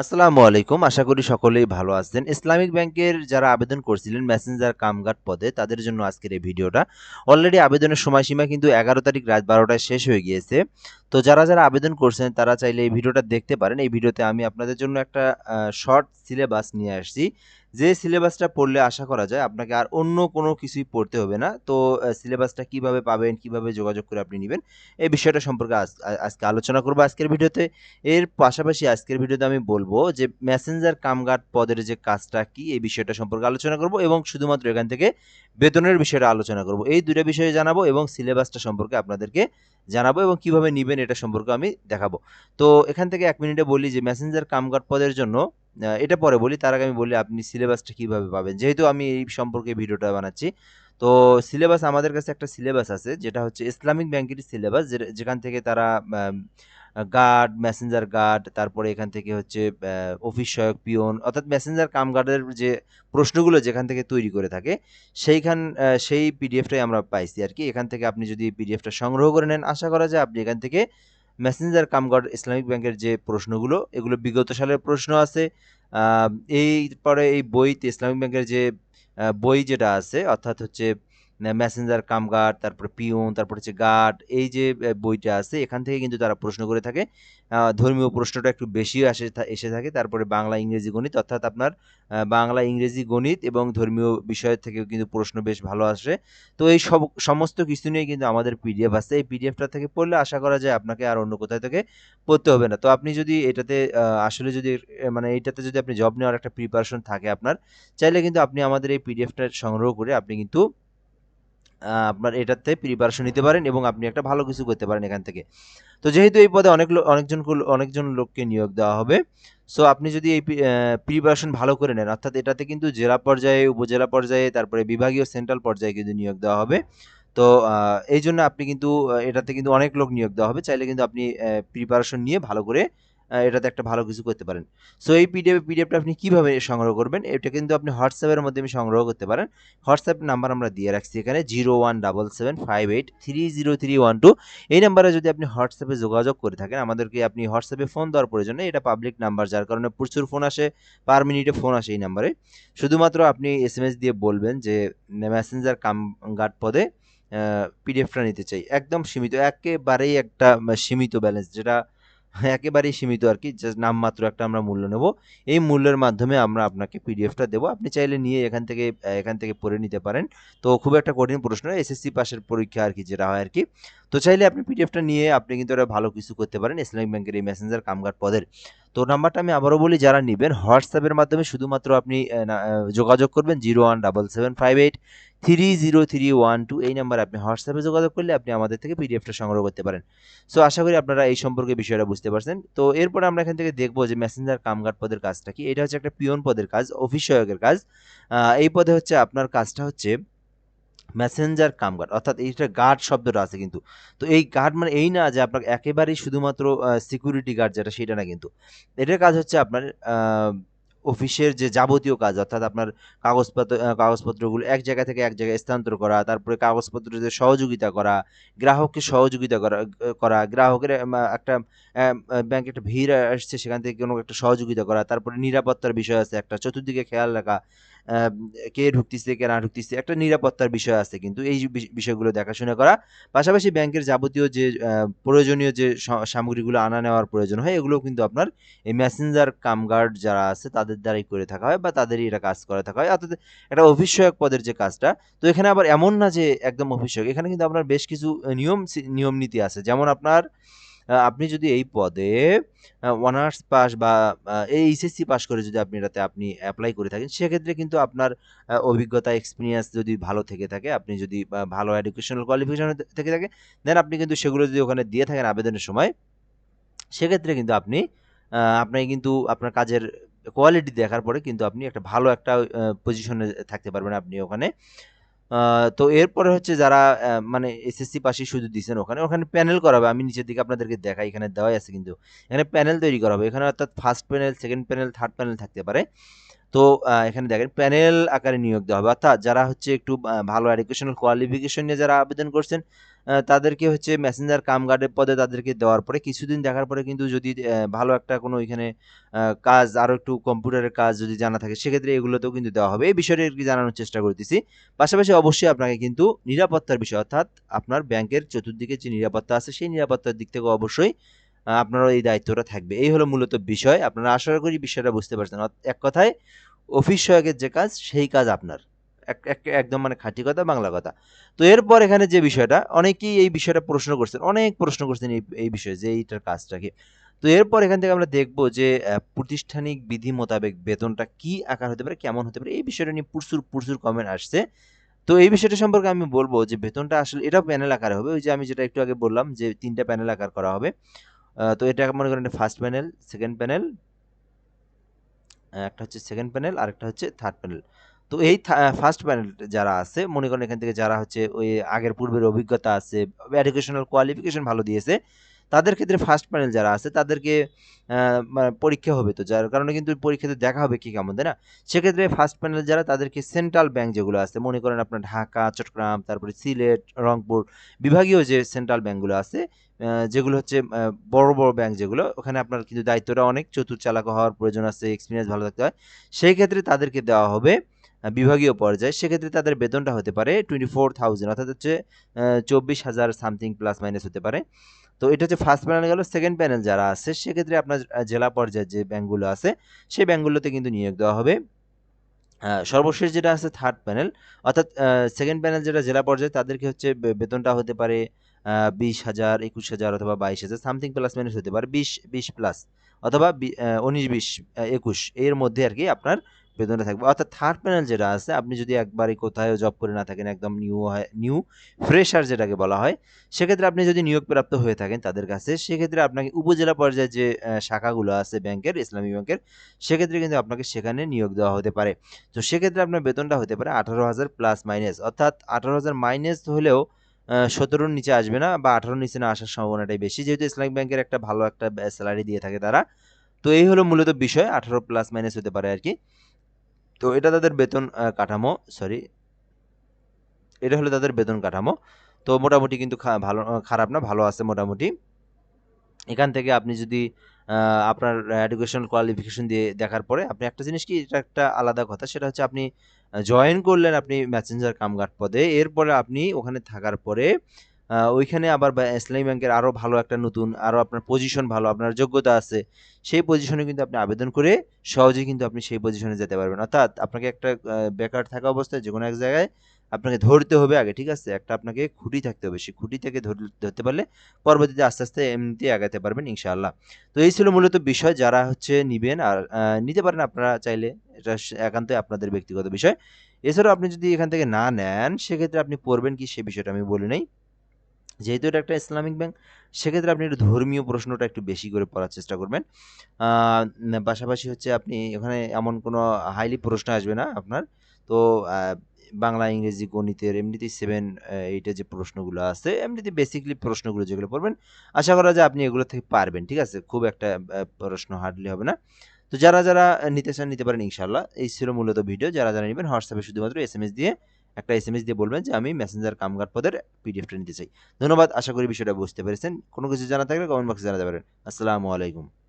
আসসালামু আলাইকুম। আশা করি সকলেই ভালো আছেন। ইসলামিক ব্যাংকের যারা আবেদন করছিলেন মেসেঞ্জার কামগার্ড পদে, তাদের জন্য আজকের এই ভিডিওটা। অলরেডি আবেদনের সময়সীমা কিন্তু এগারো তারিখ রাত বারোটায় শেষ হয়ে গিয়েছে। তো যারা যারা আবেদন করছেন, তারা চাইলে এই ভিডিওটা দেখতে পারেন। এই ভিডিওতে আমি আপনাদের জন্য একটা শর্ট সিলেবাস নিয়ে আসছি। যে সিলেবাসটা পড়লে আশা করা যায় আপনাকে আর অন্য কোনো কিছুই পড়তে হবে না। তো সিলেবাসটা কীভাবে পাবেন, কীভাবে যোগাযোগ করে আপনি নেবেন, এই বিষয়টা সম্পর্কে আজ- আজকে আলোচনা করব আজকের ভিডিওতে। এর পাশাপাশি আজকের ভিডিওতে আমি বলব যে মেসেঞ্জার কামগার্ড পদের যে কাজটা কি, এই বিষয়টা সম্পর্কে আলোচনা করব এবং শুধুমাত্র এখান থেকে বেতনের বিষয়টা আলোচনা করব। এই দুটো বিষয়ে জানাব এবং সিলেবাসটা সম্পর্কে আপনাদেরকে জানাব এবং কীভাবে নিবেন এটা সম্পর্কে আমি দেখাবো। তো, এখান থেকে এক মিনিটে বলি যে মেসেঞ্জার কামগার্ড পদের জন্য এটা পরে বলি। তার আগে আমি বলি, আপনি সিলেবাসটা কীভাবে পাবেন? যেহেতু আমি এই সম্পর্কে ভিডিওটা বানাচ্ছি, তো সিলেবাস আমাদের কাছে একটা সিলেবাস আছে, যেটা হচ্ছে ইসলামিক ব্যাংকের সিলেবাস যেখান থেকে তারা গার্ড মেসেঞ্জার গার্ড তারপরে এখান থেকে হচ্ছে অফিস সহায়ক পিয়ন, অর্থাৎ মেসেঞ্জার কাম গার্ডের যে প্রশ্নগুলো যেখান থেকে তৈরি করে থাকে, সেইখান সেই পিডিএফটাই আমরা পাইছি আর কি। এখান থেকে আপনি যদি পিডিএফটা সংগ্রহ করে নেন, আশা করা যায় আপনি এখান থেকে মেসেঞ্জার কাম গার্ড ইসলামিক ব্যাংকের যে প্রশ্নগুলো, এগুলো বিগত সালের প্রশ্ন আছে। এই পরে এই বইতে ইসলামিক ব্যাংকের যে বই যেটা আছে, অর্থাৎ হচ্ছে মেসেঞ্জার কাম গার্ড তারপরে পিয়ন, তারপর হচ্ছে গার্ড এই যে বইটা আছে, এখান থেকে কিন্তু তারা প্রশ্ন করে থাকে। ধর্মীয় প্রশ্নটা একটু বেশি আসে এসে থাকে, তারপরে বাংলা, ইংরেজি গণিত, অর্থাৎ আপনার বাংলা, ইংরেজি গণিত এবং ধর্মীয় বিষয় থেকেও কিন্তু প্রশ্ন বেশ ভালো আসে। তো এই সব, সমস্ত কিছু নিয়ে কিন্তু আমাদের পিডিএফ আছে। এই পিডিএফটা থেকে পড়লে আশা করা যায় আপনাকে আর অন্য কোথাও থেকে পড়তে হবে না। তো আপনি যদি এটাতে আসলে যদি মানে এইটাতে যদি আপনি জব নেওয়ার একটা প্রিপারেশন থাকে আপনার, চাইলে কিন্তু আপনি আমাদের এই পিডিএফটা সংগ্রহ করে আপনি কিন্তু আপনার এটাতে প্রিপারেশন নিতে পারেন এবং আপনি একটা ভালো কিছু করতে পারেন এখান থেকে। তো যেহেতু এই পদে অনেক অনেকজন অনেকজন লোককে নিয়োগ দেওয়া হবে সো আপনি যদি এই প্রিপারেশন ভালো করে নেন, অর্থাৎ এটাতে কিন্তু জেলা পর্যায়ে, উপজেলা পর্যায়ে, তারপরে বিভাগীয় সেন্ট্রাল পর্যায়ে কিন্তু নিয়োগ দেওয়া হবে। তো এই জন্য আপনি কিন্তু এটাতে কিন্তু অনেক লোক নিয়োগ দেওয়া হবে। চাইলে কিন্তু আপনি প্রিপারেশন নিয়ে ভালো করে এটাতে একটা ভালো কিছু করতে পারেন। সো এই পিডিএফ পিডিএফটা আপনি কীভাবে সংগ্রহ করবেন, এটা কিন্তু আপনি হোয়াটসঅ্যাপের মাধ্যমে সংগ্রহ করতে পারেন। হোয়াটসঅ্যাপ নাম্বার আমরা দিয়ে রাখছি এখানে zero one double seven five eight three zero three one two এই নাম্বারে যদি আপনি হোয়াটসঅ্যাপে যোগাযোগ করে থাকেন, আমাদেরকে আপনি হোয়াটসঅ্যাপে ফোন দেওয়ার প্রয়োজন নেই, এটা পাবলিক নাম্বার যার কারণে প্রচুর ফোন আসে পার মিনিটে ফোন আসে এই নাম্বারে শুধুমাত্র আপনি এস এম এস দিয়ে বলবেন যে মেসেঞ্জার কাম গার্ড পদে পিডিএফটা নিতে চাই। একদম সীমিত, একেবারেই একটা সীমিত ব্যালেন্স যেটা একেবারেই সীমিত আর কি জাস্ট নামমাত্র একটা আমরা মূল্য নেব। এই মূল্যের মাধ্যমে আমরা আপনাকে পিডিএফটা দেবো। আপনি চাইলে নিয়ে এখান থেকে এখান থেকে পড়ে নিতে পারেন। তো খুব একটা কঠিন প্রশ্ন এসএসসি পাশের পরীক্ষা আর কি যেটা হয় আর কি। তো চাইলে আপনি পিডিএফটা নিয়ে আপনি কিন্তু একটা ভালো কিছু করতে পারেন ইসলামিক ব্যাংকের এই মেসেঞ্জার কামগার পদের। তো নাম্বারটা আমি আবারও বলি, যারা নেবেন হোয়াটসঅ্যাপের মাধ্যমে শুধুমাত্র আপনি যোগাযোগ করবেন zero one double seven five eight three zero three one two এই নাম্বারে আপনি হোয়াটসঅ্যাপে যোগাযোগ করলে আপনি আমাদের থেকে পিডিএফটা সংগ্রহ করতে পারেন। সো আশা করি আপনারা এই সম্পর্কে বিষয়টা বুঝতে পারছেন। তো এরপরে আমরা এখান থেকে দেখব যে মেসেঞ্জার কামগার্ড পদের কাজটা কি। এটা হচ্ছে একটা পিয়ন পদের কাজ, অফিস সহায়কের কাজ। এই পদে হচ্ছে আপনার কাজটা হচ্ছে মেসেঞ্জার কাম গার্ড অর্থাৎ এইটা গার্ড শব্দটা আছে কিন্তু। তো এই গার্ড মানে এই না যে আপনার একেবারেই শুধুমাত্র সিকিউরিটি গার্ড যেটা, সেটা না কিন্তু। এটার কাজ হচ্ছে আপনার অফিসের যে যাবতীয় কাজ, অর্থাৎ আপনার কাগজপত্র কাগজপত্রগুলো এক জায়গা থেকে এক জায়গায় স্থানান্তর করা, তারপরে কাগজপত্রের সহযোগিতা করা, গ্রাহককে সহযোগিতা করা করা, গ্রাহকের একটা ব্যাংকে একটা ভিড় আসছে, সেখান থেকে কোনো একটা সহযোগিতা করা, তারপরে নিরাপত্তার বিষয় আছে একটা, চতুর্দিকে খেয়াল রাখা কে ঢুকতেছে, কে না ঢুকতেছে, একটা নিরাপত্তার বিষয় আছে। কিন্তু এই বিষ- বিষয়গুলো দেখাশোনা করা, পাশাপাশি ব্যাংকের যাবতীয় যে প্রয়োজনীয় যে সামগ্রীগুলো আনা নেওয়ার প্রয়োজন হয় এগুলো কিন্তু আপনার এই মেসেঞ্জার কামগার্ড যারা আছে, তাদের দ্বারাই করে থাকা হয় বা তাদেরই এটা কাজ করে থাকা হয়। অর্থাৎ একটা অফিস পদের যে কাজটা, তো এখানে আবার এমন না যে একদম সহায়ক এখানে কিন্তু আপনার বেশ কিছু নিয়ম নিয়ম নীতি আছে। যেমন আপনার আপনি যদি এই পদে অনার্স পাস বা এই এইচএসসি পাস করে যদি আপনি এটাতে আপনি অ্যাপ্লাই করে থাকেন সেক্ষেত্রে কিন্তু আপনার অভিজ্ঞতা এক্সপিরিয়েন্স যদি ভালো থেকে থাকে আপনি যদি ভালো এডুকেশনাল কোয়ালিফিকেশন থেকে থাকে দেন আপনি কিন্তু সেগুলো যদি ওখানে দিয়ে থাকেন আবেদনের সময় সেক্ষেত্রে কিন্তু আপনি আহ, আপনি কিন্তু আপনার কাজের কোয়ালিটি দেখার পরে কিন্তু আপনি একটা ভালো একটা পজিশনে থাকতে পারবেন আপনি ওখানে। তো এরপরে হচ্ছে যারা মানে এসএসসি পাশে শুধু দিচ্ছেন ওখানে ওখানে প্যানেল করা হবে আমি নিচের দিকে আপনাদেরকে দেখাই, এখানে দেওয়াই আছে কিন্তু। এখানে প্যানেল তৈরি করা হবে এখানে অর্থাৎ first panel second panel third panel থাকতে পারে। তো এখানে দেখেন প্যানেল আকারে নিয়োগ দেওয়া হবে। অর্থাৎ যারা হচ্ছে একটু ভালো এডুকেশনাল কোয়ালিফিকেশন নিয়ে যারা আবেদন করছেন তাদেরকে হচ্ছে মেসেঞ্জার কাম গার্ডের পদে তাদেরকে দেওয়ার পরে কিছুদিন দেখার পরে কিন্তু যদি ভালো একটা কোনো এখানে কাজ আরও একটু কম্পিউটারের কাজ যদি জানা থাকে, সেক্ষেত্রে এগুলোতেও কিন্তু দেওয়া হবে। এই বিষয়টা কি জানানোর চেষ্টা করতেছি। পাশাপাশি অবশ্যই আপনাকে কিন্তু নিরাপত্তার বিষয়, অর্থাৎ আপনার ব্যাংকের চতুর্দিকে যে নিরাপত্তা আছে, সেই নিরাপত্তার দিক থেকে অবশ্যই আপনারও এই দায়িত্বটা থাকবে। এই হলো মূলত বিষয়। আপনারা আশা করি বিষয়টা বুঝতে পারছেন। এক কথায় অফিস সহায়কের যে কাজ, সেই কাজ আপনার। একদম মানে খাঁটি কথা, বাংলা কথা। তো এরপর এখানে যে বিষয়টা, অনেকেই এই বিষয়টা প্রশ্ন করছেন, অনেক প্রশ্ন করছেন এই এই বিষয়ে যে এইটার কাজটা কি। তো এরপর এখান থেকে আমরা দেখব যে প্রতিষ্ঠানিক বিধি মোতাবেক বেতনটা কি আকার হতে পারে, কেমন হতে পারে, এই বিষয়টা নিয়ে প্রচুর প্রচুর কমেন্ট আসছে। তো এই বিষয়টা সম্পর্কে আমি বলব যে, বেতনটা আসলে এটা প্যানেল আকারে হবে। ওই যে আমি যেটা একটু আগে বললাম যে, তিনটা প্যানেল আকার করা হবে। তো এটা মনে করেন ফার্স্ট প্যানেল সেকেন্ড প্যানেল একটা হচ্ছে সেকেন্ড প্যানেল আর একটা হচ্ছে থার্ড প্যানেল তো এই ফার্স্ট প্যানেল যারা আছে, মনে করেন এখান থেকে যারা হচ্ছে ওই আগের পূর্বের অভিজ্ঞতা আছে এডুকেশনাল কোয়ালিফিকেশন ভালো দিয়েছে, তাদের ক্ষেত্রে ফার্স্ট প্যানেল যারা আছে, তাদেরকে মানে পরীক্ষা হবে তো। যার কারণে কিন্তু পরীক্ষাতে দেখা হবে কি কেমন, তাই না? সেক্ষেত্রে ফার্স্ট প্যানেল যারা, তাদেরকে সেন্ট্রাল ব্যাংক যেগুলো আছে, মনে করেন আপনার ঢাকা, চট্টগ্রাম, তারপরে সিলেট, রংপুর, বিভাগীয় যে সেন্ট্রাল ব্যাংকগুলো আছে যেগুলো হচ্ছে বড় বড় ব্যাংক যেগুলো, ওখানে আপনার কিন্তু দায়িত্বটা অনেক চতুর চালাক হওয়ার প্রয়োজন আছে এক্সপিরিয়েন্স ভালো থাকতে হয়। সেই ক্ষেত্রে তাদেরকে দেওয়া হবে বিভাগীয় পর্যায়ে, সেক্ষেত্রে তাদের বেতনটা হতে পারে টোয়েন্টি ফোর থাউজেন্ড অর্থাৎ হচ্ছে চব্বিশ হাজার সামথিং প্লাস মাইনাস হতে পারে। তো এটা হচ্ছে ফার্স্ট প্যানেল গেল। সেকেন্ড প্যানেল যারা আছে, সেক্ষেত্রে আপনার জেলা পর্যায়ে যে ব্যাংকগুলো আছে, সেই ব্যাংকগুলোতে কিন্তু নিয়োগ দেওয়া হবে। সর্বশেষ যেটা আছে থার্ড প্যানেল অর্থাৎ সেকেন্ড প্যানেল যেটা জেলা পর্যায়ে, তাদেরকে হচ্ছে বেতনটা হতে পারে বিশ হাজার, একুশ হাজার অথবা বাইশ হাজার সামথিং প্লাস মাইনাস হতে পারে, বিশ বিশ প্লাস অথবা উনিশ, বিশ একুশ। এর মধ্যে আর কি আপনার বেতনটা থাকবে। অর্থাৎ থার্ড প্যানেল যেটা আছে, আপনি যদি একবারই কোথায় জব করে না থাকেন, একদম নিউ হয় নিউ ফ্রেশার যেটাকে বলা হয়, সেক্ষেত্রে আপনি যদি নিয়োগপ্রাপ্ত হয়ে থাকেন তাদের কাছে, সেক্ষেত্রে আপনাকে উপজেলা পর্যায়ে যে শাখাগুলো আছে ব্যাংকের, ইসলামী ব্যাংকের, সেক্ষেত্রে কিন্তু আপনাকে সেখানে নিয়োগ দেওয়া হতে পারে। তো সেক্ষেত্রে আপনার বেতনটা হতে পারে আঠারো হাজার প্লাস মাইনাস অর্থাৎ আঠারো হাজার মাইনাস হলেও সতেরোর নিচে আসবে না বা আঠারোর নিচে না আসার সম্ভাবনাটাই বেশি। যেহেতু ইসলামিক ব্যাংকের একটা ভালো একটা স্যালারি দিয়ে থাকে তারা। তো এই হলো মূলত বিষয়, আঠারো প্লাস মাইনাস হতে পারে আর কি। তো এটা তাদের বেতন কাঠামো সরি এটা হলো তাদের বেতন কাঠামো। তো মোটামুটি কিন্তু ভালো খারাপ না, ভালো আছে মোটামুটি। এখান থেকে আপনি যদি আপনার এডুকেশনাল কোয়ালিফিকেশন দিয়ে দেখার পরে, আপনি একটা জিনিস কি, এটা একটা আলাদা কথা, সেটা হচ্ছে আপনি জয়েন করলেন আপনি ম্যাসেঞ্জার কামগার্ড পদে এরপরে আপনি ওখানে থাকার পরে ওইখানে আবার ইসলামী ব্যাংকের আরও ভালো একটা নতুন আরও আপনার পজিশন ভালো, আপনার যোগ্যতা আছে, সেই পজিশনে কিন্তু আপনি আবেদন করে সহজেই কিন্তু আপনি সেই পজিশনে যেতে পারবেন। অর্থাৎ আপনাকে একটা বেকার থাকা অবস্থায় যে কোনো এক জায়গায় আপনাকে ধরতে হবে আগে, ঠিক আছে? একটা আপনাকে খুঁটি থাকতে হবে, সেই খুঁটি থেকে ধর- ধরতে পারলে পরবর্তীতে আস্তে আস্তে এমনিতে আগাতে পারবেন ইনশাআল্লাহ। তো এই ছিল মূলত বিষয়, যারা হচ্ছে নিবেন আর নিতে পারেন আপনারা চাইলে, এটা একান্তই আপনাদের ব্যক্তিগত বিষয়। এছাড়াও আপনি যদি এখান থেকে না নেন, সেক্ষেত্রে আপনি পড়বেন কি সে বিষয়টা আমি বলি নাই। যেহেতু এটা একটা ইসলামিক ব্যাংক, সেক্ষেত্রে আপনি একটু ধর্মীয় প্রশ্নটা একটু বেশি করে পড়ার চেষ্টা করবেন। পাশাপাশি হচ্ছে আপনি এখানে এমন কোনো হাইলি প্রশ্ন আসবে না আপনার। তো বাংলা, ইংরেজি, গণিতের এমনিতে সেভেন এইটা যে প্রশ্নগুলো আছে এমনিতে বেসিকলি প্রশ্নগুলো যেগুলো পড়বেন, আশা করা যায় আপনি এগুলো থেকে পারবেন, ঠিক আছে? খুব একটা প্রশ্ন হার্ডলি হবে না। তো যারা যারা নিতে চান, নিতে পারেন ইনশাল্লাহ এই ছিল মূলত ভিডিও যারা যারা নেবেন, হোয়াটসঅ্যাপে শুধুমাত্র এস এম এস দিয়ে একটা এস এম এস দিয়ে বলবেন যে, আমি মেসেঞ্জার কামগার পদের পিডিএফটা নিতে চাই। ধন্যবাদ, আশা করি বিষয়টা বুঝতে পেরেছেন। কোনো কিছু জানা থাকলে কমেন্ট বক্সে জানাতে পারেন। আসসালামু আলাইকুম।